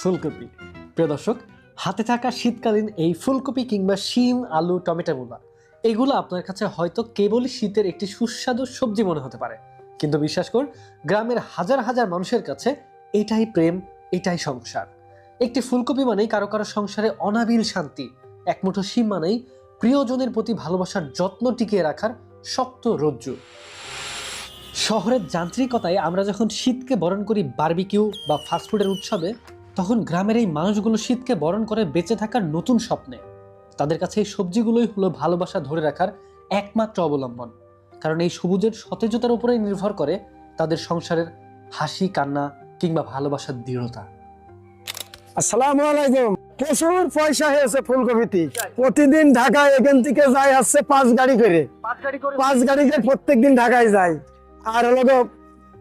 ফুলকপি। প্রিয় দর্শক, হাতে থাকা শীতকালীন এই ফুলকপি কিংবা শিম, আলু টমেটোগুলো এগুলো আপনার কাছে হয়তো কেবলই শীতের একটি সুস্বাদু সবজি মনে হতে পারে। কিন্তু বিশ্বাস কর গ্রামের হাজার হাজার মানুষের কাছে এটাই প্রেম, এটাই সংসার। একটি ফুলকপি মানেই কারও কারও সংসারে অনাবিল শান্তি। এক মুঠো শিম মানেই প্রিয়জনের প্রতি ভালোবাসার যত্ন টিকিয়ে রাখার শক্ত রজ্জু। শহরের যান্ত্রিকতায় আমরা যখন শীতকে বরণ করি বারবিকিউ বা ফাস্টফুডের উৎসবে তখন গ্রামের এই মানুষগুলো শীতকে বরণ করে বেঁচে থাকার নতুন স্বপ্নে। তাদের কাছে এই সবজিগুলোই হলো ভালোবাসা ধরে রাখার একমাত্র অবলম্বন। কারণ এই সবুজের সতেজতার উপরেই নির্ভর করে তাদের সংসারের হাসি কান্না কিংবা ভালোবাসার দৃঢ়তা। আসসালামু আলাইকুম। প্রচুর পয়সা হয়েছে ফুলকপিতে। প্রতিদিন ঢাকা এখান থেকে যায় আসছে পাঁচ গাড়ি করে। পাঁচ গাড়ি করে। প্রত্যেক দিন ঢাকায় যায়। আর হলো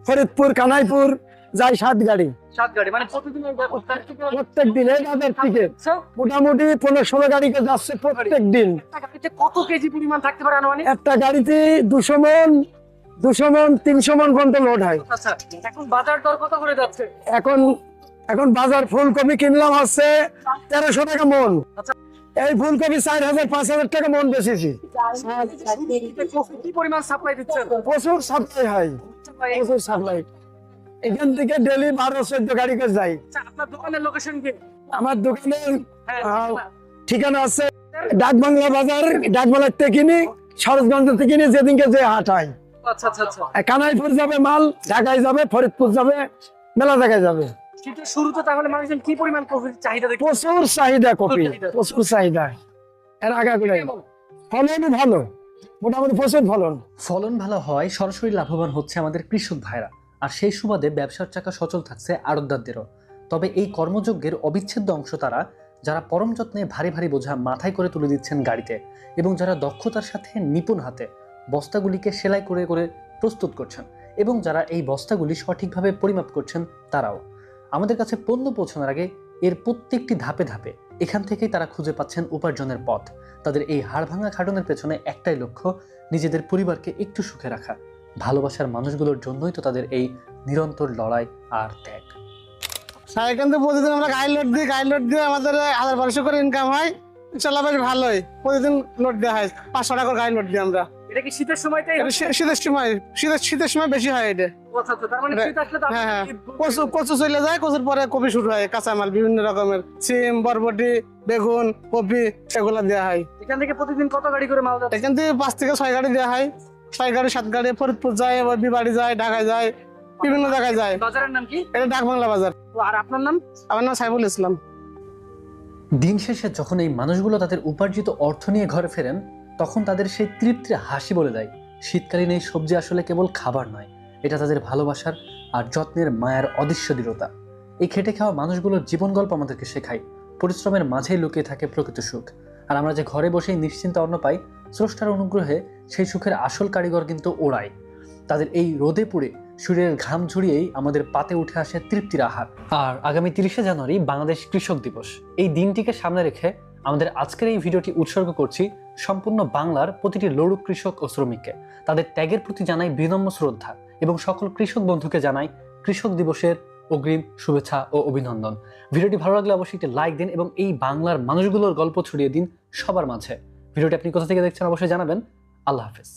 ফরিদপুর কানাইপুর যায় সাত গাড়ি। মানে প্রতিদিন প্রত্যেক দিন এই বাজার থেকে। মোটামুটি পনেরো ষোলো গাড়ি যাচ্ছে প্রত্যেক দিন। কত কেজি পরিমাণ থাকতে পারে একটা গাড়িতে দুশো মন দুশো মন তিনশো মন পর্যন্ত লোড হয়। আচ্ছা এখন বাজার দর কত করে যাচ্ছে? এখন এখন বাজার ফুলকপি কিনলাম হচ্ছে তেরোশো টাকা মন। আচ্ছা। এই ফুলকপি চার হাজার পাঁচ হাজার টাকা মন বেচেছি। কি পরিমাণ সাপ্লাই দিচ্ছেন প্রচুর সাপ্লাই হয়। প্রচুর সাপ্লাই এখান থেকে ডেলি বারো চোদ্দ গাড়ি করে যাই। আপনার দোকানের লোকেশন কি আমার দোকানের ঠিকানা আছে ডাকবাংলা বাজার ডাকবাংলার থেকে কিনি সরোজগঞ্জ থেকে কিনি যেদিনকে যে হাট হয়। আচ্ছা আচ্ছা আচ্ছা। কানাইপুর যাবে মাল ঢাকায় যাবে ফরিদপুর যাবে মেলা জায়গায় যাবে। শীতের শুরুতে তাহলে মানুষজন কি পরিমাণ কফির চাহিদা দেখে প্রচুর চাহিদা কপি প্রচুর চাহিদা। এর আগে করে ফলন ভালো মোটামুটি প্রচুর ফলন। ফলন ভালো হয় সরাসরি লাভবান হচ্ছে আমাদের কৃষক ভাইরা। আর সেই সুবাদে ব্যবসার চাকা সচল থাকছে আড়তদারদেরও। তবে এই কর্মযজ্ঞের অবিচ্ছেদ্য অংশ তারা যারা পরম যত্নে ভারী ভারী বোঝা মাথায় করে তুলে দিচ্ছেন গাড়িতে এবং যারা দক্ষতার সাথে নিপুণ হাতে বস্তাগুলিকে সেলাই করে করে প্রস্তুত করছেন এবং যারা এই বস্তাগুলি সঠিকভাবে পরিমাপ করছেন তারাও। আমাদের কাছে পণ্য পৌঁছানোর আগে এর প্রত্যেকটি ধাপে ধাপে এখান থেকেই তারা খুঁজে পাচ্ছেন উপার্জনের পথ। তাদের এই হাড় ভাঙা খাটনের পেছনে একটাই লক্ষ্য, নিজেদের পরিবারকে একটু সুখে রাখা। ভালোবাসার মানুষগুলোর জন্যই তো তাদের এই নিরন্তর লড়াই আর ত্যাগ। সাইকেল তো প্রতিদিন আমরা গাড়ি লোড দিই গাড়ি লোড দিয়ে আমাদের হাজার বারোশো করে ইনকাম হয়। ইনশাল্লাহ বেশ ভালোই। প্রতিদিন লোড দেওয়া হয় পাঁচশো টাকা গাড়ি লোড দিই আমরা। এটা কি শীতের সময়টাই শীতের সময় শীতের শীতের সময় বেশি হয় এটা। তার মানে শীত আসলে তো হ্যাঁ হ্যাঁ। কচু কচু চলে যায় কচুর পরে কপি শুরু হয় কাঁচামাল বিভিন্ন রকমের। সিম বরবটি বেগুন কপি এগুলা দেওয়া হয়। এখান থেকে প্রতিদিন কত গাড়ি করে মাল এখান থেকে পাঁচ থেকে ছয় গাড়ি দেওয়া হয়। ছয় গাড়ি সাত গাড়ি ফরিদপুর যায় আবার বিবাড়ি যায় ঢাকায় যায় বিভিন্ন জায়গায় যায়। বাজারের নাম কি? এটা ডাক বাংলা বাজার আর আপনার নাম? আমার নাম সাইফুল ইসলাম। দিন শেষে যখন এই মানুষগুলো তাদের উপার্জিত অর্থ নিয়ে ঘরে ফেরেন, তখন তাদের সেই তৃপ্তির হাসি বলে দেয়। শীতকালীন এই সবজি আসলে কেবল খাবার নয়, এটা তাদের ভালোবাসার আর যত্নের মায়ার অদৃশ্য দৃঢ়তা। এই খেটে খাওয়া মানুষগুলোর জীবন গল্প আমাদেরকে শেখায়, পরিশ্রমের মাঝেই লুকিয়ে থাকে প্রকৃত সুখ। আর আমরা যে ঘরে বসেই নিশ্চিন্ত অন্ন পাই, স্রষ্টার অনুগ্রহে সেই সুখের আসল কারিগর কিন্তু ওড়ায় তাদের এই রোদে পুড়ে শরীরের ঘাম ঝরিয়েই আমাদের পাতে উঠে আসে তৃপ্তির আহার। আর আগামী তিরিশে জানুয়ারি বাংলাদেশ কৃষক দিবস। এই দিনটিকে সামনে রেখে আমাদের আজকের এই ভিডিওটি উৎসর্গ করছি সম্পূর্ণ বাংলার প্রতিটি লড়ুক কৃষক ও শ্রমিককে। তাদের ত্যাগের প্রতি জানাই বিনম্র শ্রদ্ধা এবং সকল কৃষক বন্ধুকে জানাই কৃষক দিবসের অগ্রিম শুভেচ্ছা ও অভিনন্দন। ভিডিওটি ভালো লাগলে অবশ্যই একটি লাইক দিন এবং এই বাংলার মানুষগুলোর গল্প ছড়িয়ে দিন সবার মাঝে। ভিডিওটি আপনি কোথা থেকে দেখছেন অবশ্যই জানাবেন। আল্লাহ হাফেজ।